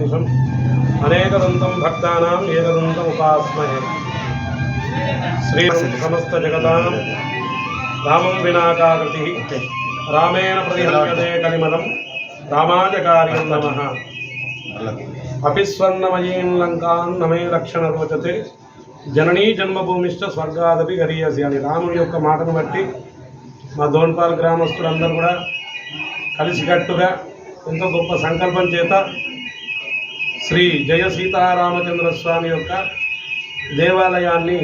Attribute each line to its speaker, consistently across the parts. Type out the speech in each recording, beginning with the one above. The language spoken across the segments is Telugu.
Speaker 1: నిశం అనేకదంతం భక్తానాం ఏకదంతం ఉపాస్మహే శ్రీ సమస్త జగతాం రామం వినాకాకృతి రామేణ ప్రతిహల్యతే కలిమలం రామాజ కార్యం నమ అపిస్వర్ణమయీం లంకాన్ నమే రక్షణ రోచతే జననీ జన్మభూమిష్ట స్వర్గాదపి గరీయసి అని రాముడి యొక్క మాటను బట్టి మా దోన్పాల్ గ్రామస్తులందరూ కూడా కలిసికట్టుగా ఎంతో గొప్ప సంకల్పం చేత శ్రీ జయ సీతారామచంద్ర స్వామి యొక్క దేవాలయాన్ని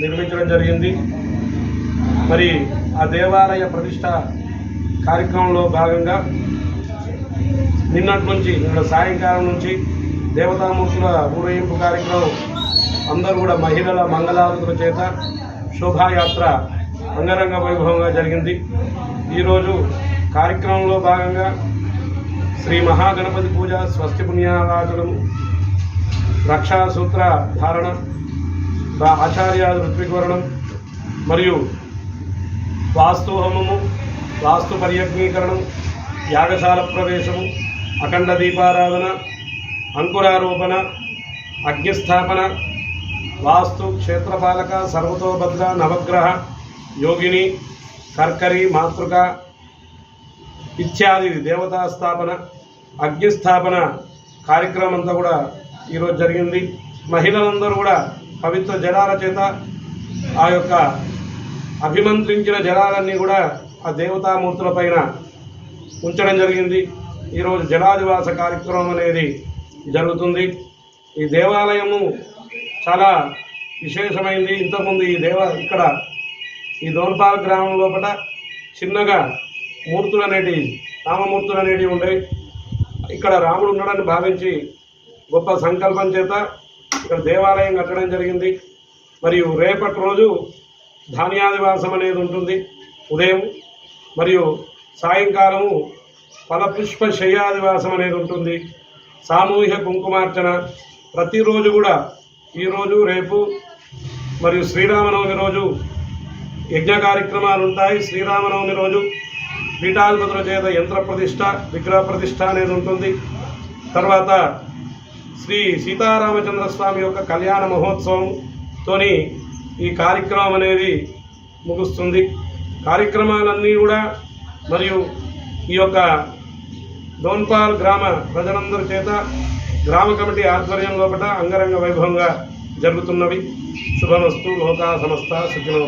Speaker 1: నిర్మించడం జరిగింది. మరి ఆ దేవాలయ ప్రతిష్ట కార్యక్రమంలో భాగంగా నిన్నటి నుంచి నిన్న సాయంకాలం నుంచి దేవతామూర్తుల ఊరేగింపు కార్యక్రమం అందరూ కూడా మహిళల మంగళారతుల చేత శోభాయాత్ర అంగరంగ వైభవంగా జరిగింది. ఈరోజు కార్యక్రమంలో భాగంగా శ్రీ మహాగణపతి పూజ స్వస్తి పుణ్యారాజనం రక్షాసూత్ర ధారణ ఆచార్య ఋత్వికవరణం మరియు వాస్తు హోమము వాస్తు పర్యజ్ఞీకరణం యాగశాల ప్రవేశము అఖండ దీపారాధన అంకురారోపణ అగ్నిస్థాపన వాస్తు క్షేత్రపాలక సర్వతోభద్ర నవగ్రహ యోగిని కర్కరి మాతృక ఇత్యాది దేవతా స్థాపన అగ్నిస్థాపన కార్యక్రమం అంతా కూడా ఈరోజు జరిగింది. మహిళలందరూ కూడా పవిత్ర జలాల చేత ఆ యొక్క అభిమంత్రించిన జలాలన్నీ కూడా ఆ దేవతామూర్తుల పైన ఉంచడం జరిగింది. ఈరోజు జలాదివాస కార్యక్రమం అనేది జరుగుతుంది. ఈ దేవాలయము చాలా విశేషమైంది. ఇంతకుముందు ఈ దేవ ఇక్కడ ఈ దోన్పాల్ గ్రామం లోపల చిన్నగా మూర్తులు అనేటివి రామమూర్తులు అనేటివి ఉండేవి ఇక్కడ రాముడు ఉన్నాడని భావించి గొప్ప సంకల్పం చేత ఇక్కడ దేవాలయం కట్టడం జరిగింది. మరియు రేపటి రోజు ధాన్యాదివాసం అనేది ఉంటుంది. ఉదయం మరియు సాయంకాలము ఫలపుష్ప శయ్యాదివాసం అనేది ఉంటుంది. సామూహిక కుంకుమార్చన ప్రతిరోజు కూడా ఈరోజు రేపు మరియు శ్రీరామనవమి రోజు యజ్ఞ కార్యక్రమాలు ఉంటాయి. శ్రీరామనవమి రోజు పీఠాధిపతుల చేత యంత్ర ప్రతిష్ట విగ్రహ ప్రతిష్ట అనేది ఉంటుంది. తర్వాత శ్రీ సీతారామచంద్ర స్వామి యొక్క కళ్యాణ మహోత్సవంతోని ఈ కార్యక్రమం అనేది ముగుస్తుంది. కార్యక్రమాలన్నీ కూడా మరియు ఈ యొక్క దోన్పాల్ గ్రామ ప్రజలందరి చేత గ్రామ కమిటీ ఆధ్వర్యం లోపల అంగరంగ వైభవంగా జరుగుతున్నవి. శుభమస్తు లోకా సమస్త సుఖినో